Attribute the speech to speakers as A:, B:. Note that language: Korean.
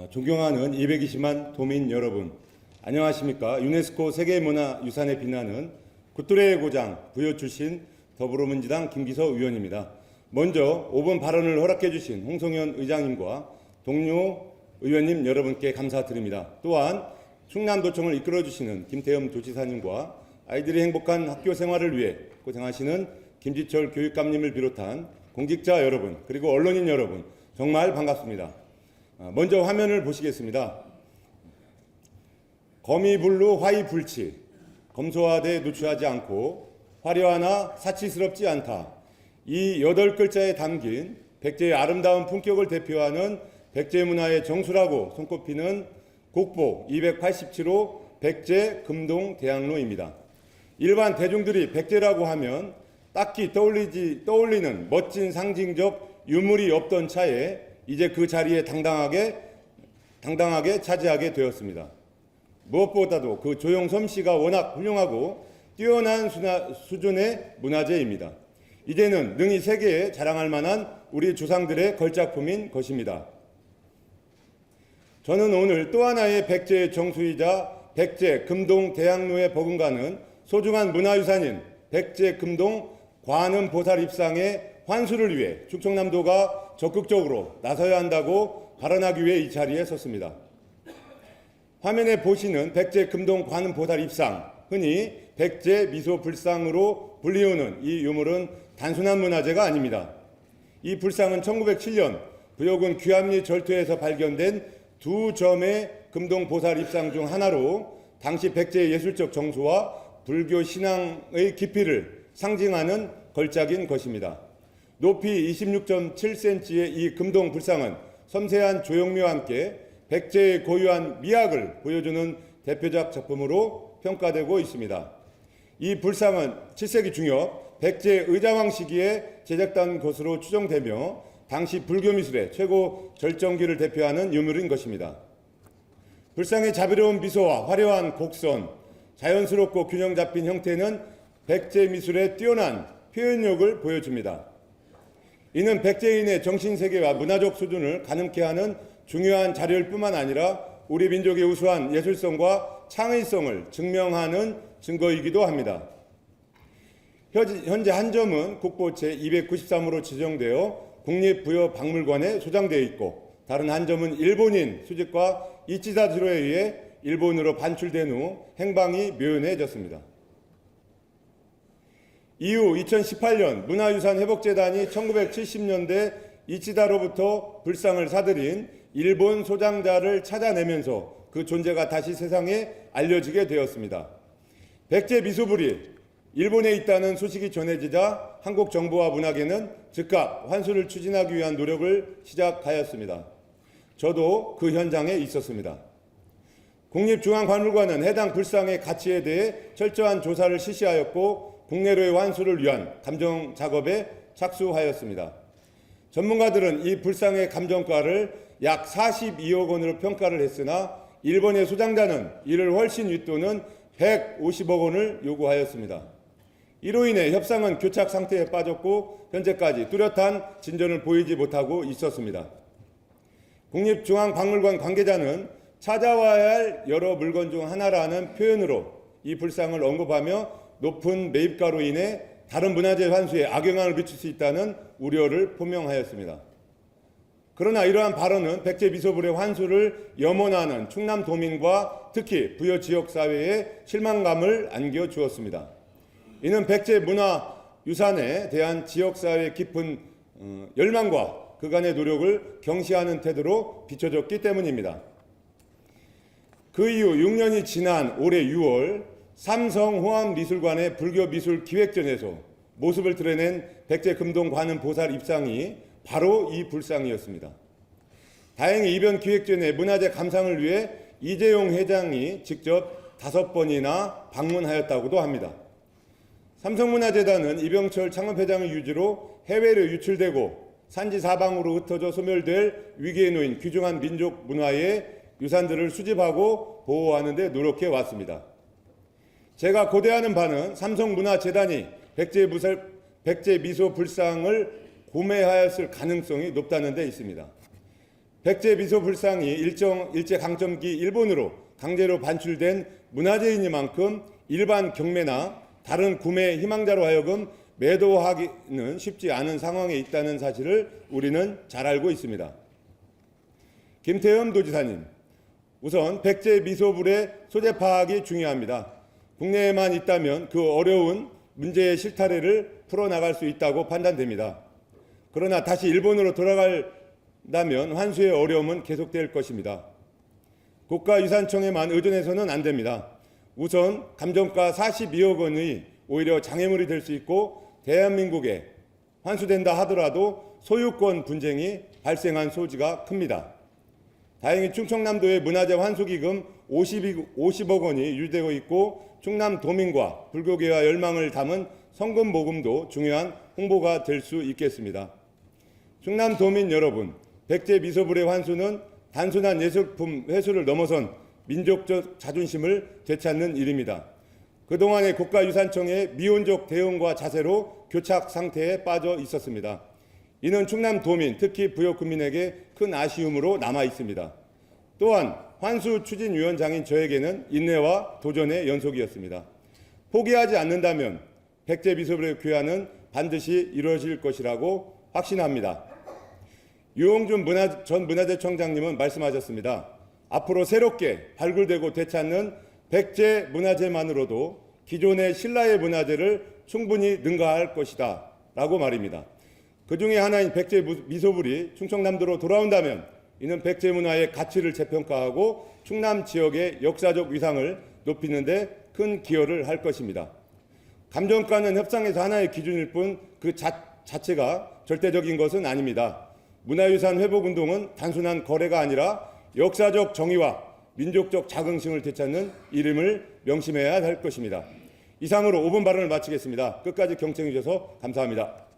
A: 어, 존경하는 220만 도민 여러분, 안녕하십니까? 유네스코 세계문화유산에 빛나는 굿뚜레의 고장 부여 출신 더불어민주당 김기서 의원입니다. 먼저 5분 발언을 허락해 주신 홍성현 의장님과 동료 의원님 여러분께 감사드립니다. 또한 충남도청을 이끌어 주시는 김태흠 도지사님과 아이들이 행복한 학교 생활을 위해 고생하시는 김지철 교육감님을 비롯한 공직자 여러분 그리고 언론인 여러분 정말 반갑습니다. 아, 먼저 화면을 보시겠습니다. 거미불루 화이불치 검소화돼 누추하지 않고 화려하나 사치스럽지 않다. 이 여덟 글자에 담긴 백제의 아름다운 품격을 대표하는 백제 문화의 정수라고 손꼽히는 국보 287호 백제 금동 대학로입니다. 일반 대중들이 백제라고 하면 딱히 떠올리지 떠올리는 멋진 상징적 유물이 없던 차에 이제 그 자리에 당당하게 당당하게 차지하게 되었습니다. 무엇보다도 그 조용섬 씨가 워낙 훌륭하고 뛰어난 수나, 수준의 문화재입니다. 이제는 능히 세계에 자랑할 만한 우리 조상들의 걸작품인 것입니다. 저는 오늘 또 하나의 백제의 정수이자 백제 금동 대학로에 버금가는 소중한 문화유산인 백제 금동 관음 보살 입상의 환수를 위해 충청남도가 적극적으로 나서야 한다고 발언하기 위해 이 자리에 섰습니다. 화면에 보시는 백제 금동 관음 보살 입상, 흔히 백제 미소 불상으로 불리우는 이 유물은 단순한 문화재가 아닙니다. 이 불상은 1907년 부여군 귀암리 절토에서 발견된 두 점의 금동 보살 입상 중 하나로 당시 백제의 예술적 정수와 불교 신앙의 깊이를 상징하는 걸작인 것입니다. 높이 26.7cm의 이 금동 불상은 섬세한 조형미와 함께 백제의 고유한 미학을 보여주는 대표작 작품으로 평가되고 있습니다. 이 불상은 7세기 중엽 백제 의자왕 시기에 제작된 것으로 추정되며 당시 불교 미술의 최고 절정기를 대표하는 유물인 것입니다. 불상의 자비로운 미소와 화려한 곡선, 자연스럽고 균형 잡힌 형태는 백제 미술의 뛰어난 표현력을 보여줍니다. 이는 백제인의 정신세계와 문화적 수준을 가늠케 하는 중요한 자료일 뿐만 아니라 우리 민족의 우수한 예술성과 창의성을 증명하는 증거이기도 합니다. 현재 한 점은 국보 제293으로 지정되어 국립부여박물관에 소장되어 있고 다른 한 점은 일본인 수집과 이치다지로에 의해 일본으로 반출된 후 행방이 묘연해졌습니다. 이후 2018년 문화유산 회복재단이 1970년대 이치다로부터 불상을 사들인 일본 소장자를 찾아내면서 그 존재가 다시 세상에 알려지게 되었습니다. 백제 미소불이 일본에 있다는 소식이 전해지자 한국 정부와 문학계는 즉각 환수를 추진하기 위한 노력을 시작하였습니다. 저도 그 현장에 있었습니다. 국립중앙박물관은 해당 불상의 가치에 대해 철저한 조사를 실시하였고 국내로의 환수를 위한 감정 작업에 착수하였습니다. 전문가들은 이 불상의 감정가를 약 42억 원으로 평가를 했으나 일본의 소장자는 이를 훨씬 윗도는 150억 원을 요구하였습니다. 이로 인해 협상은 교착 상태에 빠졌고 현재까지 뚜렷한 진전을 보이지 못하고 있었습니다. 국립중앙박물관 관계자는 찾아와야 할 여러 물건 중 하나라는 표현으로 이 불상을 언급하며 높은 매입가로 인해 다른 문화재 환수에 악영향을 미칠 수 있다는 우려를 표명하였습니다. 그러나 이러한 발언은 백제 미소불의 환수를 염원하는 충남 도민과 특히 부여 지역 사회에 실망감을 안겨 주었습니다. 이는 백제 문화 유산에 대한 지역 사회의 깊은 어, 열망과 그간의 노력을 경시하는 태도로 비춰졌기 때문입니다. 그 이후 6년이 지난 올해 6월 삼성 호암미술관의 불교 미술 기획전에서 모습을 드러낸 백제 금동 관음 보살 입상이 바로 이 불상이었습니다. 다행히 이번 기획전의 문화재 감상을 위해 이재용 회장이 직접 다섯 번이나 방문하였다고도 합니다. 삼성문화재단은 이병철 창업회장의 유지로 해외로 유출되고 산지 사방으로 흩어져 소멸될 위기에 놓인 귀중한 민족 문화의 유산들을 수집하고 보호하는 데 노력해 왔습니다. 제가 고대하는 바는 삼성문화재단이 백제, 무살, 백제 미소 불상을 구매하였을 가능성이 높다는 데 있습니다. 백제 미소 불상이 일정 일제 강점기 일본으로 강제로 반출된 문화재이니만큼 일반 경매나 다른 구매 희망자로 하여금 매도하기는 쉽지 않은 상황에 있다는 사실을 우리는 잘 알고 있습니다. 김태흠 도지사님, 우선 백제 미소불의 소재 파악이 중요합니다. 국내에만 있다면 그 어려운 문제의 실타래를 풀어나갈 수 있다고 판단됩니다. 그러나 다시 일본으로 돌아간다면 환수의 어려움은 계속될 것입니다. 국가유산청에만 의존해서는 안 됩니다. 우선 감정가 42억 원이 오히려 장애물이 될 수 있고 대한민국에 환수된다 하더라도 소유권 분쟁이 발생한 소지가 큽니다. 다행히 충청남도의 문화재 환수기금 50억, 50억 원이 유지되고 있고 충남 도민과 불교계와 열망을 담은 성금 모금도 중요한 홍보가 될 수 있겠습니다. 충남 도민 여러분, 백제 미소불의 환수는 단순한 예술품 회수를 넘어선 민족적 자존심을 되찾는 일입니다. 그동안의 국가유산청의 미온적 대응과 자세로 교착 상태에 빠져 있었습니다. 이는 충남 도민, 특히 부여군민에게 큰 아쉬움으로 남아 있습니다. 또한 환수 추진위원장인 저에게는 인내와 도전의 연속이었습니다. 포기하지 않는다면 백제 미소불의 귀환은 반드시 이루어질 것이라고 확신합니다. 유홍준 문화, 전 문화재청장님은 말씀하셨습니다. 앞으로 새롭게 발굴되고 되찾는 백제 문화재만으로도 기존의 신라의 문화재를 충분히 능가할 것이다. 라고 말입니다. 그 중에 하나인 백제 미소불이 충청남도로 돌아온다면 이는 백제 문화의 가치를 재평가하고 충남 지역의 역사적 위상을 높이는 데 큰 기여를 할 것입니다. 감정가는 협상에서 하나의 기준일 뿐 그 자체가 절대적인 것은 아닙니다. 문화유산 회복 운동은 단순한 거래가 아니라 역사적 정의와 민족적 자긍심을 되찾는 이름을 명심해야 할 것입니다. 이상으로 5분 발언을 마치겠습니다. 끝까지 경청해 주셔서 감사합니다.